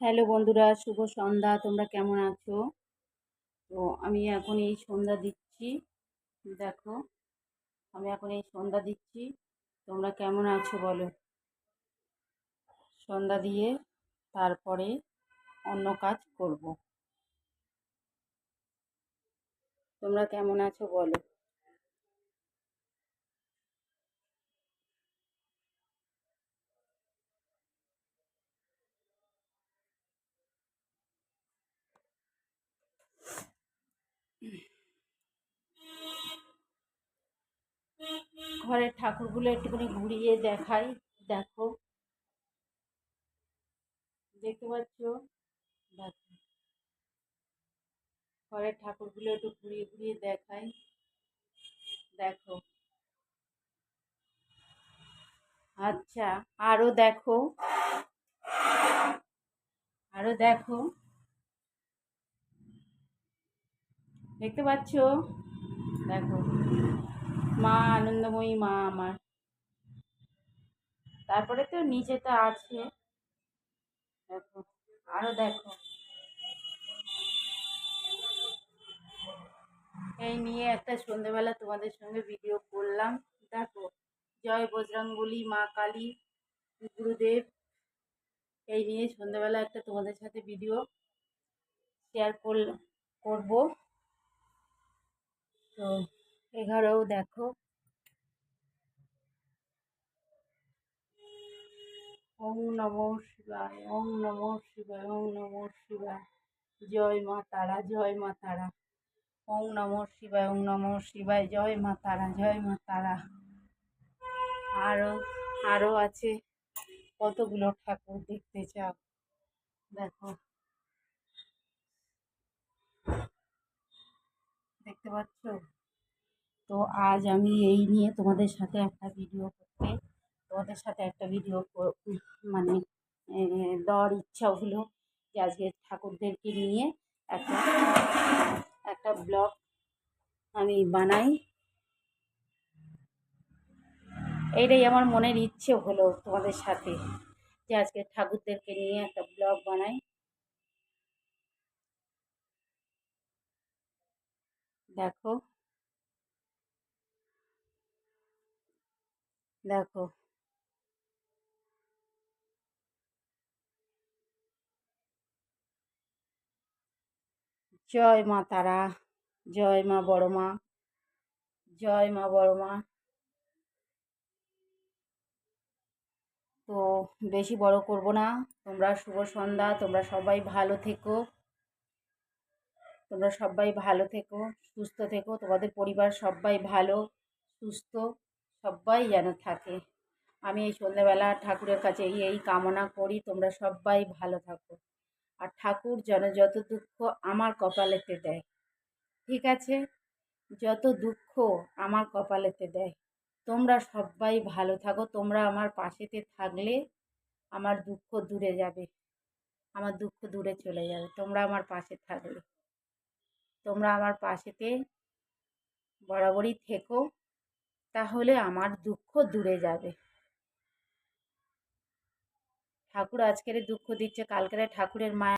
Hello বন্ধুরা, শুভ সন্ধ্যা। তোমরা কেমন আছো? তো আমি এখন এই সন্ধ্যা দিচ্ছি। দেখো, আমি এখন এই সন্ধ্যা দিচ্ছি। তোমরা কেমন আছো বলো? সন্ধ্যা দিয়ে তারপরে অন্য কাজ করব। তোমরা কেমন আছো বলো? ঘরের ঠাকুরগুলো একটুখানি ঘুরিয়ে দেখাই, দেখো। দেখতে পাচ্ছ? দেখো। ঘরের ঠাকুরগুলো একটু ঘুরিয়ে ঘুরিয়ে দেখাই। দেখো। আচ্ছা আরও দেখো। আরও দেখো। দেখতে পাচ্ছ? দেখো। মা আনন্দময়ী মা আমার। তারপরে তো নিচে তো আছে। দেখো, আরও দেখো। এই নিয়ে একটা সন্ধেবেলা তোমাদের সঙ্গে ভিডিও করলাম। দেখো, জয় বজরঙ্গলি মা কালী, গুরুদেব। এই নিয়ে সন্ধেবেলা একটা তোমাদের সাথে ভিডিও শেয়ার করব। তো এঘারেও দেখো। ওম নম শিবায়, ওম নম শিবায়, ওম নম শিবায়। জয় মা তারা, জয় মা তারা। ওম নম শিবায়, ওম নম শিবায়, জয় মা তারা, জয় মা তারা। আরও আরও আছে। কতগুলো ঠাকুর দেখতে চাও? দেখো। দেখতে পাচ্ছ? তো আজ আমি এই নিয়ে তোমাদের সাথে একটা ভিডিও করতে, তোমাদের সাথে একটা ভিডিও মানে দেওয়ার ইচ্ছা হলো যে আজকে ঠাকুরদেরকে নিয়ে একটা একটা ব্লগ আমি বানাই। এইটাই আমার মনের ইচ্ছে হলো তোমাদের সাথে যে আজকে ঠাকুরদেরকে নিয়ে একটা ব্লগ বানাই। দেখো। দেখো। জয় মা তারা, জয় মা বড় মা, জয় মা বড় মা। তো বেশি বড় করব না। তোমরা শুভ সন্ধ্যা, তোমরা সবাই ভালো থেকো। তোমরা সবাই ভালো থেকো, সুস্থ থেকো। তোমাদের পরিবার সবাই ভালো, সুস্থ, সবাই যেন থাকে। আমি এই সন্ধ্যাবেলা ঠাকুরের কাছে এই কামনা করি, তোমরা সবাই ভালো থাকো। আর ঠাকুর যেন যত দুঃখ আমার কপালেতে দেয়, ঠিক আছে? যত দুঃখ আমার কপালেতে দেয়, তোমরা সবাই ভালো থাকো। তোমরা আমার পাশেতে থাকলে আমার দুঃখ দূরে যাবে, আমার দুঃখ দূরে চলে যাবে, তোমরা আমার পাশে থাকলে। তোমরা আমার পাশেতে বরাবরই থেকো, তাহলে আমার দুঃখ দূরে যাবে। ঠাকুর আজকের দুঃখ দিচ্ছে, কালকের ঠাকুরের মায়া